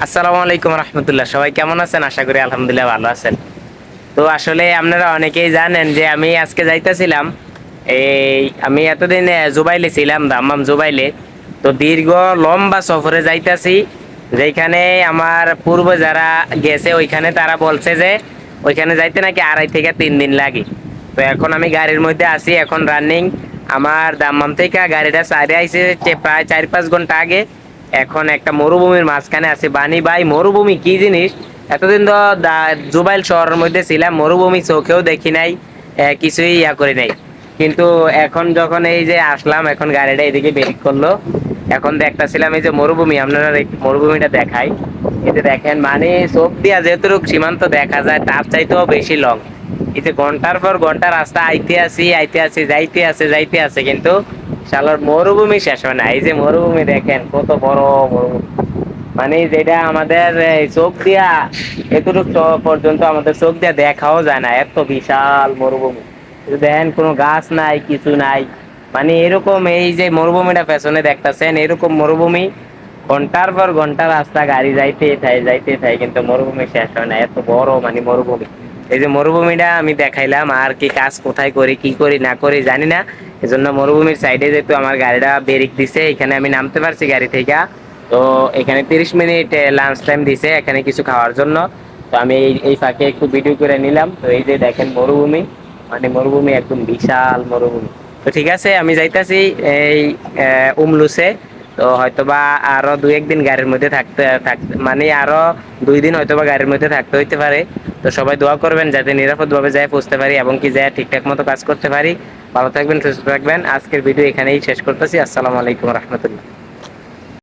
আসসালামু আলাইকুম রহমতুল্লাহ। সবাই কেমন আছেন? আশা করি আলহামদুলিল্লাহ ভালো আছেন। তো আসলে আপনারা অনেকেই জানেন যে আমি আজকে যাইতেছিলাম, এই আমি এতদিন জুবাইলে ছিলাম, দাম্মাম জুবাইলে। তো দীর্ঘ লম্বা সফরে যাইতাছি, যেখানে আমার পূর্ব যারা গেছে ওইখানে তারা বলছে যে, ওইখানে যাইতে নাকি আড়াই থেকে তিন দিন লাগে। তো এখন আমি গাড়ির মধ্যে আছি, এখন রানিং আমার দাম্মাম থেকে গাড়িটা আইছে চে- প্রায় চার পাঁচ ঘণ্টা আগে। এখন একটা মরুভূমির মাঝখানে আছে। বানি ভাই, মরুভূমি কি জিনিস? এতদিন তো জুবাইল শহরের মধ্যে ছিলাম, মরুভূমি চোখেও দেখি নাই কিছুই ইয়া করি নাই। কিন্তু এখন যখন এই যে আসলাম, এখন গাড়িটা এদিকে বের করল। এখন দেখতেছিলাম এই যে মরুভূমি, আপনারা মরুভূমিটা দেখাই। এই যে দেখেন মানে চোখ দিয়া যেহেতু সীমান্ত দেখা যায়, তার চাইতেও বেশি লং এই যে ঘণ্টার পর ঘণ্টা রাস্তা আইতে আসি আইতে আসি, যাইতে আছে যাইতে আছে কিন্তু শালার মরুভূমি শেষ হয় না। এই যে মরুভূমি দেখেন, কত বড় মরুভূমি। মানে যেটা আমাদের চোখ দিয়া, এতটুকু পর্যন্ত আমাদের চোখ দিয়া দেখাও যায় না। এত বিশাল মরুভূমি। দেখেন, কোনো গাছ নাই, কিছু নাই। মানে এরকম এই যে মরুভূমিটা পেছনে দেখতেছেন, এরকম মরুভূমি ঘণ্টার পর ঘণ্টা রাস্তা গাড়ি যাইতে থাকে যাইতে থাকে কিন্তু মরুভূমি শেষ হয় না। এত বড় মানে মরুভূমি। এই যে মরুভূমিটা আমি দেখাইলাম, আর কি কাজ কোথায় করি, কি করি, না করি জানি না। এজন্য মরুভূমির সাইডে যেহেতু আমার গাড়িটা বেরিক দিছে, এখানে আমি নামতে পারছি গাড়ি থেকে। তো এখানে তিরিশ মিনিট লাঞ্চ টাইম দিছে এখানে কিছু খাওয়ার জন্য। তো আমি এই ফাঁকে একটু ভিডিও করে নিলাম। তো এই যে দেখেন মরুভূমি মানে মরুভূমি একদম বিশাল মরুভূমি। তো ঠিক আছে, আমি যাইতাছি এই উমলুসে। তো হয়তোবা আরও দুই একদিন গাড়ির মধ্যে থাকতে থাকতে মানে আরও দুই দিন হয়তোবা গাড়ির মধ্যে থাকতে হইতে পারে। তো সবাই দোয়া করবেন যাতে নিরাপদভাবে যায় পৌঁছতে পারি এবং কি যায় ঠিকঠাক মতো কাজ করতে পারি। ভালো থাকবেন, সুস্থ থাকবেন। আজকের ভিডিও এখানেই শেষ করতেছি। আসসালামু আলাইকুম রহমতুল্লাহ।